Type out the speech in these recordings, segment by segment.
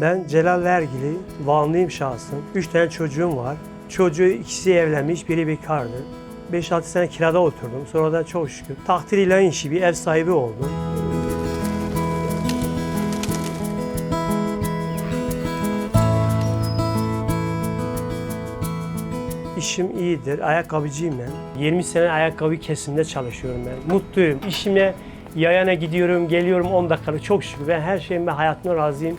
Ben Celal Vergili, Vanlıyım şahsım. Üç tane çocuğum var. Çocuğu ikisi evlenmiş, biri bekardı. 5-6 sene kirada oturdum. Sonra da çok şükür takdir ilahi işi bir ev sahibi oldum. İşim iyidir. Ayakkabıcıyım ben. 20 sene ayakkabı kesimde çalışıyorum ben. Mutluyum. İşime yayana gidiyorum, geliyorum 10 dakikada. Çok şükür. Ben her şeyime, hayatımda razıyım.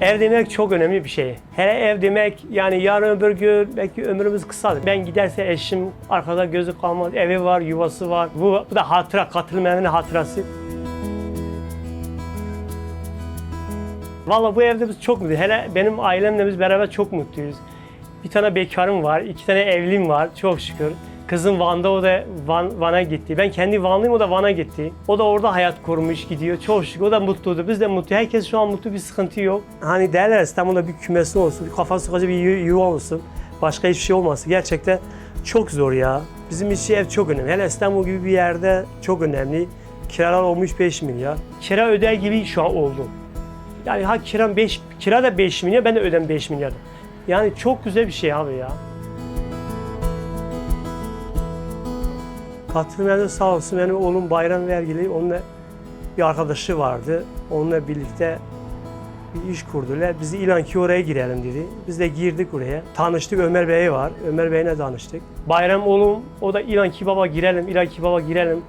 Ev demek çok önemli bir şey. Hele ev demek yani yarın öbür gün belki ömrümüz kısadır. Ben giderse eşim arkada gözü kalmaz. Evi var, yuvası var. Bu, bu da hatıra, katılım hatırası. Valla bu evde biz çok mutluyuz. Hele benim ailemle biz beraber çok mutluyuz. Bir tane bekarım var, iki tane evlim var çok şükür. Kızım Van'da o da Van, Van'a gitti. Ben kendi Vanlıyım o da Van'a gitti. O da orada hayat kurmuş gidiyor. Çok şükür o da mutluydu. Biz de mutlu. Herkes şu an mutlu bir sıkıntı yok. Hani derler İstanbul'da bir kümesi olsun, bir kafa sıkıcı bir yu- yuva olsun. Başka hiçbir şey olmasın. Gerçekten çok zor ya. Bizim için ev çok önemli. Hele İstanbul gibi bir yerde çok önemli. Kiralar olmuş 5 milyar. Kira öder gibi şu an oldum. Yani ha kiram 5, kira da 5 milyar, ben de ödem 5 milyar. Yani çok güzel bir şey abi ya. Katılımlarda sağ olsun benim oğlum Bayram Vergili, onunla bir arkadaşı vardı. Onunla birlikte bir iş kurdular. Bizi ilan ki oraya girelim dedi. Biz de girdik oraya. Tanıştık Ömer Bey var. Ömer Bey'le tanıştık. Bayram oğlum o da ilan ki baba girelim, ilan ki baba girelim.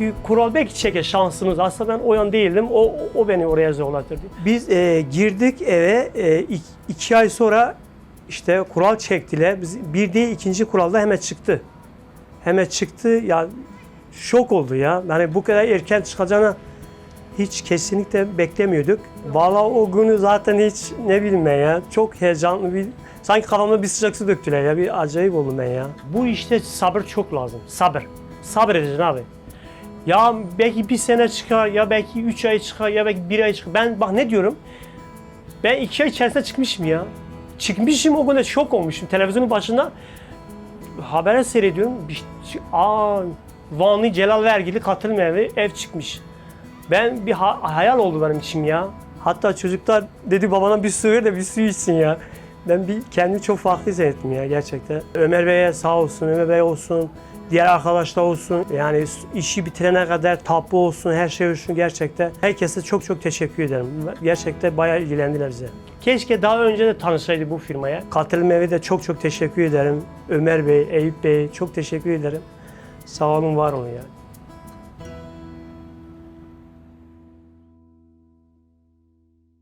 Bir kural belki çeke şansımız. Aslında ben o değildim. O, o beni oraya zorlatırdı. Biz e, girdik eve. E, iki, iki ay sonra işte kural çektiler. Biz bir değil ikinci kuralda hemen çıktı. Hemen çıktı. Ya şok oldu ya. Yani bu kadar erken çıkacağını hiç kesinlikle beklemiyorduk. Vallahi o günü zaten hiç ne bileyim ben ya. Çok heyecanlı bir sanki kafamda bir sıcak su döktüler ya. Bir acayip oldum ben ya. Bu işte sabır çok lazım. Sabır. Sabredeceksin abi. Ya belki bir sene çıkar, ya belki üç ay çıkar, ya belki bir ay çıkar. Ben bak ne diyorum? Ben iki ay içerisinde çıkmışım ya. Çıkmışım o kadar şok olmuşum televizyonun başında. Habere seyrediyorum. Bir, aa, Vanlı Celal Vergili katılım evi ev çıkmış. Ben bir ha- hayal oldu benim içim ya. Hatta çocuklar dedi babana bir su ver de bir su içsin ya. Ben bir kendimi çok farklı hissettim ya gerçekten. Ömer Bey'e sağ olsun, Ömer Bey olsun, diğer arkadaşlar olsun. Yani işi bitirene kadar tapu olsun, her şey olsun gerçekten. Herkese çok çok teşekkür ederim. Gerçekten bayağı ilgilendiler bize. Keşke daha önce de tanışsaydı bu firmaya. Katılım evi de çok çok teşekkür ederim. Ömer Bey, Eyüp Bey çok teşekkür ederim. Sağ olun, var olun ya.